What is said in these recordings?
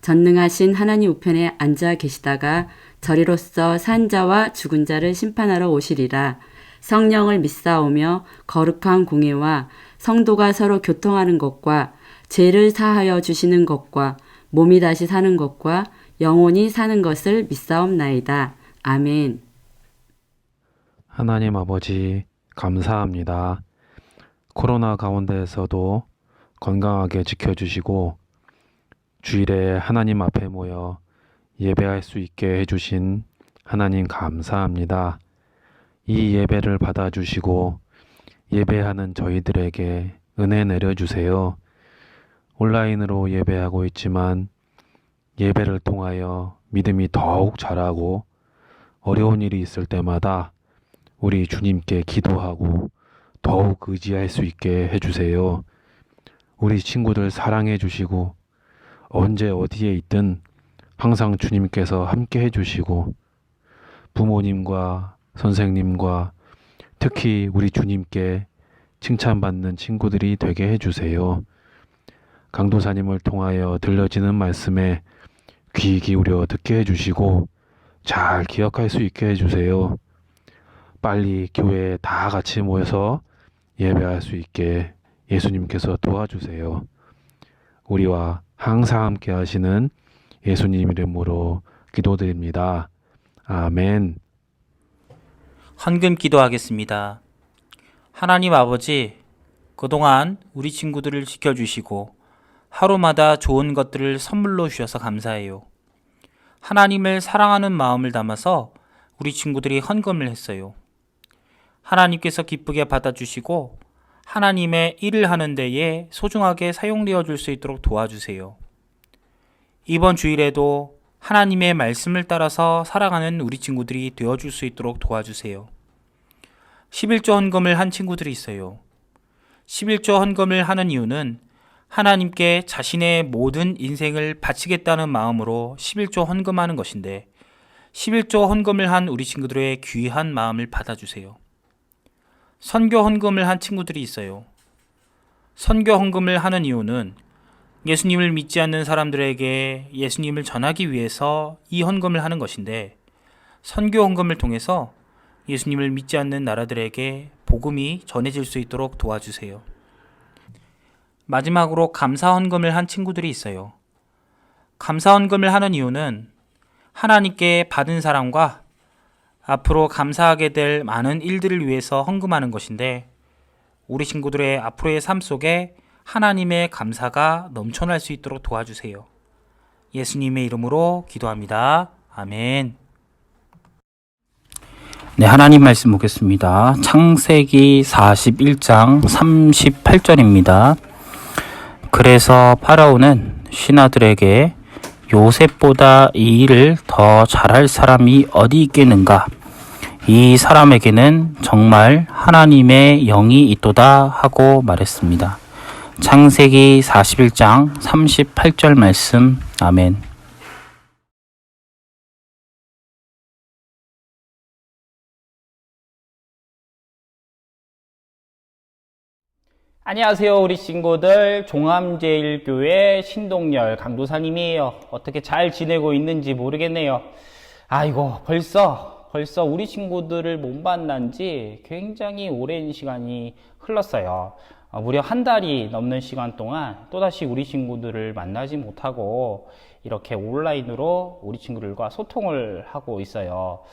전능하신 하나님 우편에 앉아 계시다가 저리로서 산 자와 죽은 자를 심판하러 오시리라. 성령을 믿사오며 거룩한 공예와 성도가 서로 교통하는 것과 죄를 사하여 주시는 것과 몸이 다시 사는 것과 영원히 사는 것을 믿사옵나이다. 아멘. 하나님 아버지, 감사합니다. 코로나 가운데에서도 건강하게 지켜주시고, 주일에 하나님 앞에 모여 예배할 수 있게 해주신 하나님 감사합니다. 이 예배를 받아주시고, 예배하는 저희들에게 은혜 내려주세요. 온라인으로 예배하고 있지만, 예배를 통하여 믿음이 더욱 자라고, 어려운 일이 있을 때마다 우리 주님께 기도하고 더욱 의지할 수 있게 해주세요. 우리 친구들 사랑해 주시고 언제 어디에 있든 항상 주님께서 함께 해주시고 부모님과 선생님과 특히 우리 주님께 칭찬받는 친구들이 되게 해주세요. 강도사님을 통하여 들려지는 말씀에 귀 기울여 듣게 해주시고 잘 기억할 수 있게 해주세요. 빨리 교회에 다 같이 모여서 예배할 수 있게 예수님께서 도와주세요. 우리와 항상 함께 하시는 예수님 이름으로 기도드립니다. 아멘. 헌금 기도하겠습니다. 하나님 아버지, 그동안 우리 친구들을 지켜주시고 하루마다 좋은 것들을 선물로 주셔서 감사해요. 하나님을 사랑하는 마음을 담아서 우리 친구들이 헌금을 했어요. 하나님께서 기쁘게 받아주시고 하나님의 일을 하는 데에 소중하게 사용되어 줄 수 있도록 도와주세요. 이번 주일에도 하나님의 말씀을 따라서 살아가는 우리 친구들이 되어 줄 수 있도록 도와주세요. 11조 헌금을 한 친구들이 있어요. 11조 헌금을 하는 이유는 하나님께 자신의 모든 인생을 바치겠다는 마음으로 11조 헌금하는 것인데 11조 헌금을 한 우리 친구들의 귀한 마음을 받아주세요. 선교 헌금을 한 친구들이 있어요. 선교 헌금을 하는 이유는 예수님을 믿지 않는 사람들에게 예수님을 전하기 위해서 이 헌금을 하는 것인데 선교 헌금을 통해서 예수님을 믿지 않는 나라들에게 복음이 전해질 수 있도록 도와주세요. 마지막으로 감사 헌금을 한 친구들이 있어요. 감사 헌금을 하는 이유는 하나님께 받은 사랑과 앞으로 감사하게 될 많은 일들을 위해서 헌금하는 것인데 우리 친구들의 앞으로의 삶 속에 하나님의 감사가 넘쳐날 수 있도록 도와주세요. 예수님의 이름으로 기도합니다. 아멘. 네, 하나님 말씀 보겠습니다. 창세기 41장 38절입니다. 그래서 파라오는 신하들에게 요셉보다 이 일을 더 잘할 사람이 어디 있겠는가? 이 사람에게는 정말 하나님의 영이 있도다 하고 말했습니다. 창세기 41장 38절 말씀. 아멘. 안녕하세요, 우리 친구들. 종암제일교회 신동열 강도사님이에요. 어떻게 잘 지내고 있는지 모르겠네요. 아이고, 벌써, 벌써 우리 친구들을 못 만난 지 굉장히 오랜 시간이 흘렀어요. 어, 무려 한 달이 넘는 시간 동안 또다시 우리 친구들을 만나지 못하고 이렇게 온라인으로 우리 친구들과 소통을 하고 있어요.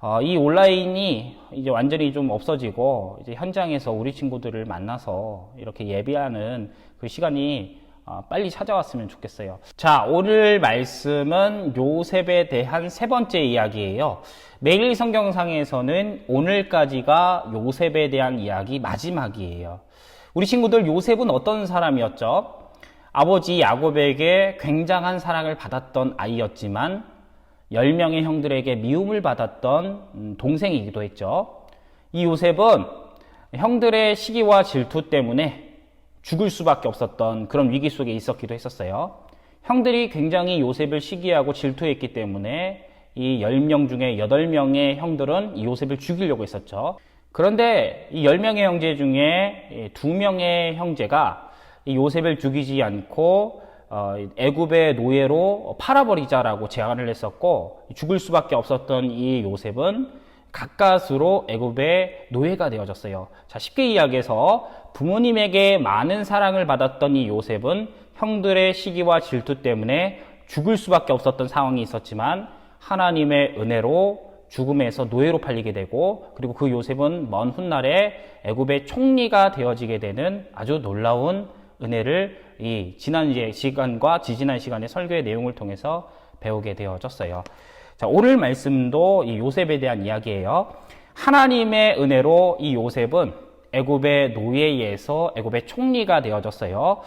어, 이 온라인이 이제 완전히 좀 없어지고 이제 현장에서 우리 친구들을 만나서 이렇게 예배하는 그 시간이 어, 빨리 찾아왔으면 좋겠어요. 자, 오늘 말씀은 요셉에 대한 세 번째 이야기예요. 매일 성경상에서는 오늘까지가 요셉에 대한 이야기 마지막이에요. 우리 친구들 요셉은 어떤 사람이었죠? 아버지 야곱에게 굉장한 사랑을 받았던 아이였지만 10명의 형들에게 미움을 받았던 음, 동생이기도 했죠. 이 요셉은 형들의 시기와 질투 때문에 죽을 수밖에 없었던 그런 위기 속에 있었기도 했었어요. 형들이 굉장히 요셉을 시기하고 질투했기 때문에 이 10명 중에 8명의 형들은 이 요셉을 죽이려고 했었죠. 그런데 이 10명의 형제 중에 2명의 형제가 이 요셉을 죽이지 않고 어, 애굽의 노예로 팔아버리자라고 제안을 했었고 죽을 수밖에 없었던 이 요셉은 가까스로 애굽의 노예가 되어졌어요. 자, 쉽게 이야기해서 부모님에게 많은 사랑을 받았던 이 요셉은 형들의 시기와 질투 때문에 죽을 수밖에 없었던 상황이 있었지만 하나님의 은혜로 죽음에서 노예로 팔리게 되고 그리고 그 요셉은 먼 훗날에 애굽의 총리가 되어지게 되는 아주 놀라운 은혜를 이 지난 이제 시간과 지지난 시간의 설교의 내용을 통해서 배우게 되어졌어요. 자, 오늘 말씀도 이 요셉에 대한 이야기예요. 하나님의 은혜로 이 요셉은 애굽의 노예에서 애굽의 총리가 되어졌어요.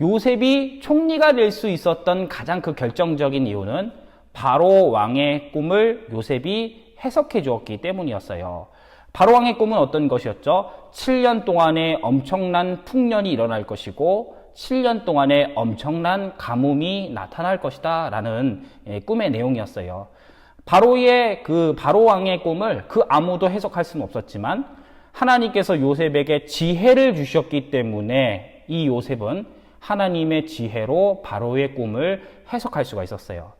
요셉이 총리가 될 수 있었던 가장 그 결정적인 이유는 바로 왕의 꿈을 요셉이 해석해 주었기 때문이었어요. 바로 왕의 꿈은 어떤 것이었죠? 7년 동안에 엄청난 풍년이 일어날 것이고 7년 동안에 엄청난 가뭄이 나타날 것이다 라는 예, 꿈의 내용이었어요. 바로의 그 바로 왕의 꿈을 그 아무도 해석할 수는 없었지만 하나님께서 요셉에게 지혜를 주셨기 때문에 이 요셉은 하나님의 지혜로 바로의 꿈을 해석할 수가 있었어요.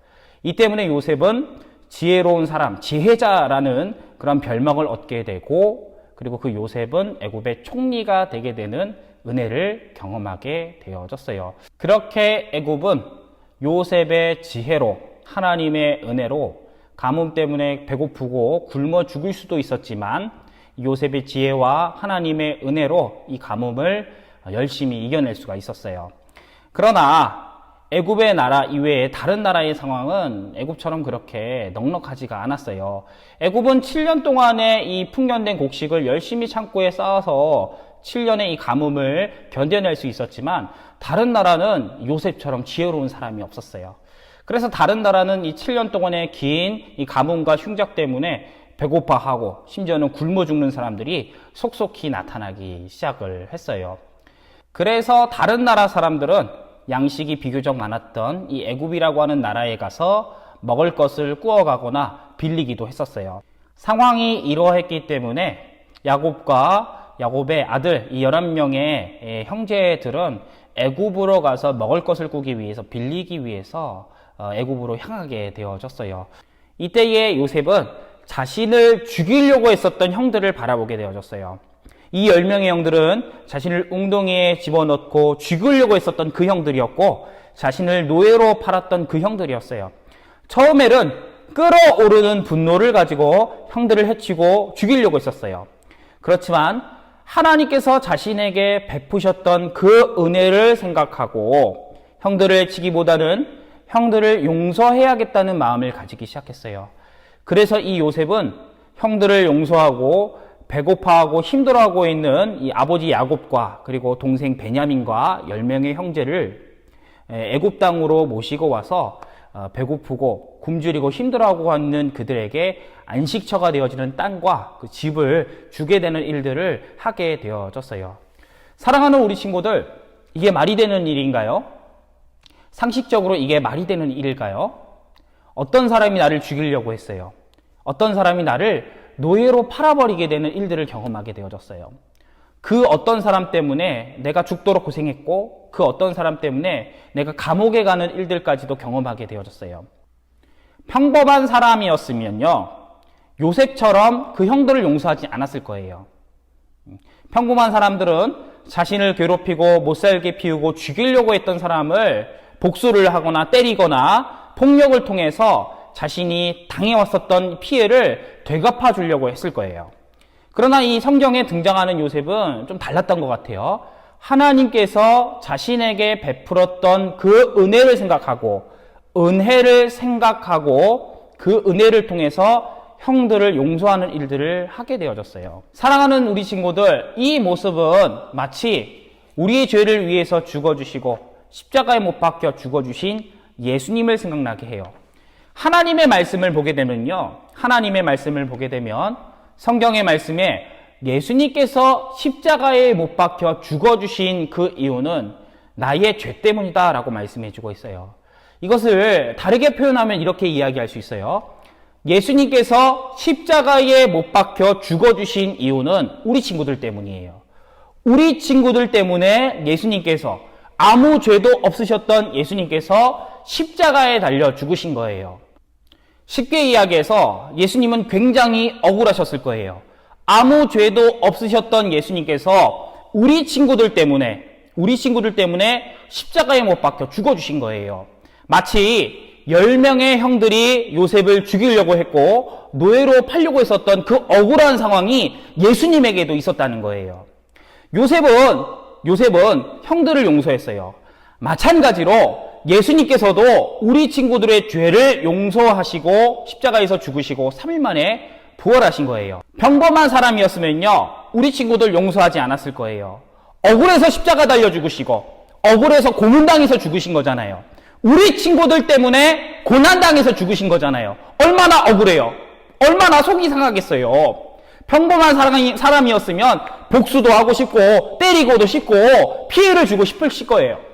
이 때문에 요셉은 지혜로운 사람, 지혜자라는 그런 별명을 얻게 되고 그리고 그 요셉은 애굽의 총리가 되게 되는 은혜를 경험하게 되어졌어요. 그렇게 애굽은 요셉의 지혜로 하나님의 은혜로 가뭄 때문에 배고프고 굶어 죽을 수도 있었지만 요셉의 지혜와 하나님의 은혜로 이 가뭄을 열심히 이겨낼 수가 있었어요. 그러나 애굽의 나라 이외에 다른 나라의 상황은 애굽처럼 그렇게 넉넉하지가 않았어요. 애굽은 7년 동안의 이 풍년된 곡식을 열심히 창고에 쌓아서 7년의 이 가뭄을 견뎌낼 수 있었지만 다른 나라는 요셉처럼 지혜로운 사람이 없었어요. 그래서 다른 나라는 이 7년 동안의 긴 이 가뭄과 흉작 때문에 배고파하고 심지어는 굶어 죽는 사람들이 속속히 나타나기 시작을 했어요. 그래서 다른 나라 사람들은 양식이 비교적 많았던 이 애굽이라고 하는 나라에 가서 먹을 것을 구워가거나 빌리기도 했었어요. 상황이 이러했기 때문에 야곱과 야곱의 아들 이 11명의 형제들은 애굽으로 가서 먹을 것을 꾸기 위해서 빌리기 위해서 어, 애굽으로 향하게 되어졌어요. 이때에 요셉은 자신을 죽이려고 했었던 형들을 바라보게 되어졌어요. 이 10명의 형들은 자신을 웅덩이에 집어넣고 죽이려고 했었던 그 형들이었고 자신을 노예로 팔았던 그 형들이었어요. 처음에는 끓어오르는 분노를 가지고 형들을 해치고 죽이려고 했었어요. 그렇지만 하나님께서 자신에게 베푸셨던 그 은혜를 생각하고 형들을 치기보다는 형들을 용서해야겠다는 마음을 가지기 시작했어요. 그래서 이 요셉은 형들을 용서하고 배고파하고 힘들어하고 있는 이 아버지 야곱과 그리고 동생 베냐민과 10명의 형제를 애굽 땅으로 모시고 와서 어, 배고프고 굶주리고 힘들어하고 있는 그들에게 안식처가 되어지는 땅과 그 집을 주게 되는 일들을 하게 되어졌어요. 사랑하는 우리 친구들, 이게 말이 되는 일인가요? 상식적으로 이게 말이 되는 일일까요? 어떤 사람이 나를 죽이려고 했어요. 어떤 사람이 나를 노예로 팔아버리게 되는 일들을 경험하게 되어졌어요. 그 어떤 사람 때문에 내가 죽도록 고생했고 그 어떤 사람 때문에 내가 감옥에 가는 일들까지도 경험하게 되어졌어요. 평범한 사람이었으면요. 요셉처럼 그 형들을 용서하지 않았을 거예요. 평범한 사람들은 자신을 괴롭히고 못 살게 피우고 죽이려고 했던 사람을 복수를 하거나 때리거나 폭력을 통해서 자신이 당해왔었던 피해를 되갚아 주려고 했을 거예요. 그러나 이 성경에 등장하는 요셉은 좀 달랐던 것 같아요. 하나님께서 자신에게 베풀었던 그 은혜를 생각하고 은혜를 생각하고 그 은혜를 통해서 형들을 용서하는 일들을 하게 되어졌어요. 사랑하는 우리 친구들, 이 모습은 마치 우리의 죄를 위해서 죽어주시고 십자가에 못 박혀 죽어주신 예수님을 생각나게 해요. 하나님의 말씀을 보게 되면요. 하나님의 말씀을 보게 되면 성경의 말씀에 예수님께서 십자가에 못 박혀 죽어주신 그 이유는 나의 죄 때문이다 라고 말씀해 주고 있어요. 이것을 다르게 표현하면 이렇게 이야기할 수 있어요. 예수님께서 십자가에 못 박혀 죽어주신 이유는 우리 친구들 때문이에요. 우리 친구들 때문에 예수님께서 아무 죄도 없으셨던 예수님께서 십자가에 달려 죽으신 거예요. 쉽게 이야기해서 예수님은 굉장히 억울하셨을 거예요. 아무 죄도 없으셨던 예수님께서 우리 친구들 때문에, 우리 친구들 때문에 십자가에 못 박혀 죽어주신 거예요. 마치 10명의 형들이 요셉을 죽이려고 했고, 노예로 팔려고 했었던 그 억울한 상황이 예수님에게도 있었다는 거예요. 요셉은, 요셉은 형들을 용서했어요. 마찬가지로 예수님께서도 우리 친구들의 죄를 용서하시고 십자가에서 죽으시고 3일 만에 부활하신 거예요. 평범한 사람이었으면요, 우리 친구들 용서하지 않았을 거예요. 억울해서 십자가 달려 죽으시고, 억울해서 고문당해서 죽으신 거잖아요. 우리 친구들 때문에 고난당해서 죽으신 거잖아요. 얼마나 억울해요. 얼마나 속이 상하겠어요. 평범한 사람이, 사람이었으면 복수도 하고 싶고, 때리고도 싶고, 피해를 주고 싶을 거예요.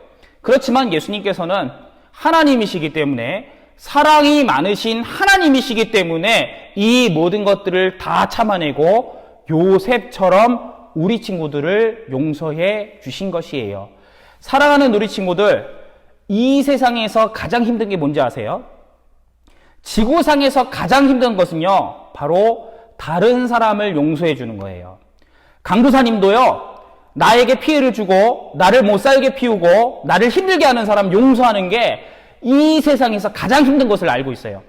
그렇지만 예수님께서는 하나님이시기 때문에 사랑이 많으신 하나님이시기 때문에 이 모든 것들을 다 참아내고 요셉처럼 우리 친구들을 용서해 주신 것이에요. 사랑하는 우리 친구들, 이 세상에서 가장 힘든 게 뭔지 아세요? 지구상에서 가장 힘든 것은요, 바로 다른 사람을 용서해 주는 거예요. 강도사님도요, 나에게 피해를 주고, 나를 못 살게 피우고, 나를 힘들게 하는 사람 용서하는 게 이 세상에서 가장 힘든 것을 알고 있어요.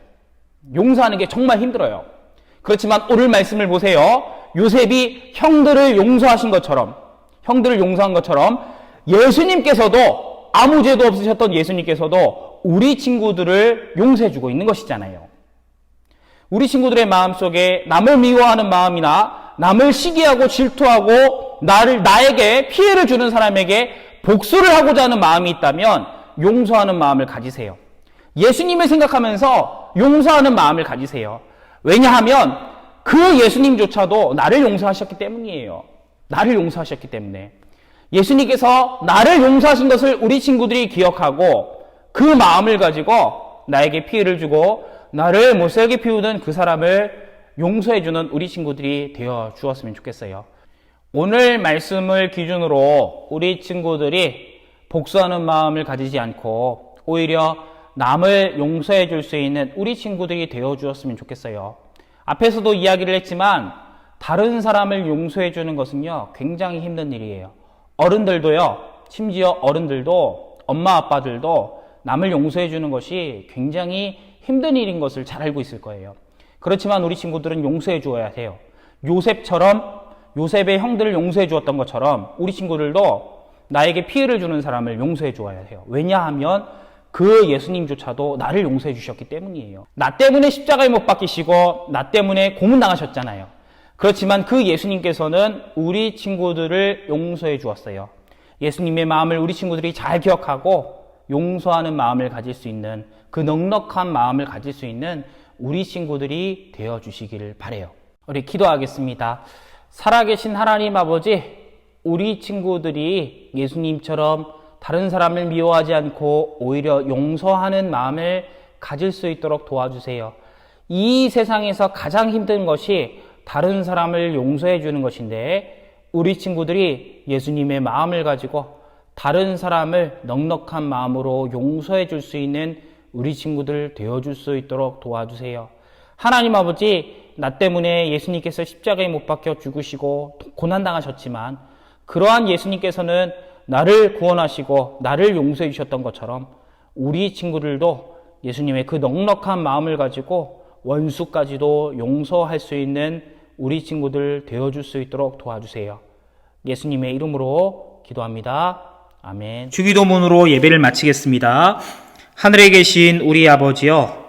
용서하는 게 정말 힘들어요. 그렇지만 오늘 말씀을 보세요. 요셉이 형들을 용서하신 것처럼, 형들을 용서한 것처럼 예수님께서도 아무 죄도 없으셨던 예수님께서도 우리 친구들을 용서해 주고 있는 것이잖아요. 우리 친구들의 마음 속에 남을 미워하는 마음이나 남을 시기하고 질투하고 나를 나에게 피해를 주는 사람에게 복수를 하고자 하는 마음이 있다면 용서하는 마음을 가지세요. 예수님을 생각하면서 용서하는 마음을 가지세요. 왜냐하면 그 예수님조차도 나를 용서하셨기 때문이에요. 나를 용서하셨기 때문에. 예수님께서 나를 용서하신 것을 우리 친구들이 기억하고 그 마음을 가지고 나에게 피해를 주고 나를 못살게 피우던 그 사람을 용서해주는 우리 친구들이 되어 주었으면 좋겠어요. 오늘 말씀을 기준으로 우리 친구들이 복수하는 마음을 가지지 않고 오히려 남을 용서해 줄 수 있는 우리 친구들이 되어 주었으면 좋겠어요. 앞에서도 이야기를 했지만 다른 사람을 용서해 주는 것은요, 굉장히 힘든 일이에요. 어른들도요, 심지어 어른들도 엄마 아빠들도 남을 용서해 주는 것이 굉장히 힘든 일인 것을 잘 알고 있을 거예요. 그렇지만 우리 친구들은 용서해 주어야 해요. 요셉처럼 요셉의 형들을 용서해 주었던 것처럼 우리 친구들도 나에게 피해를 주는 사람을 용서해 주어야 해요. 왜냐하면 그 예수님조차도 나를 용서해 주셨기 때문이에요. 나 때문에 십자가에 못 박히시고 나 때문에 고문 당하셨잖아요. 그렇지만 그 예수님께서는 우리 친구들을 용서해 주었어요. 예수님의 마음을 우리 친구들이 잘 기억하고 용서하는 마음을 가질 수 있는 그 넉넉한 마음을 가질 수 있는 우리 친구들이 되어 주시기를 바래요. 우리 기도하겠습니다. 살아계신 하나님 아버지, 우리 친구들이 예수님처럼 다른 사람을 미워하지 않고 오히려 용서하는 마음을 가질 수 있도록 도와주세요. 이 세상에서 가장 힘든 것이 다른 사람을 용서해 주는 것인데 우리 친구들이 예수님의 마음을 가지고 다른 사람을 넉넉한 마음으로 용서해 줄 수 있는 우리 친구들 되어 줄 수 있도록 도와주세요. 하나님 아버지, 나 때문에 예수님께서 십자가에 못 박혀 죽으시고 고난당하셨지만 그러한 예수님께서는 나를 구원하시고 나를 용서해 주셨던 것처럼 우리 친구들도 예수님의 그 넉넉한 마음을 가지고 원수까지도 용서할 수 있는 우리 친구들 되어줄 수 있도록 도와주세요. 예수님의 이름으로 기도합니다. 아멘. 주기도문으로 예배를 마치겠습니다. 하늘에 계신 우리 아버지여,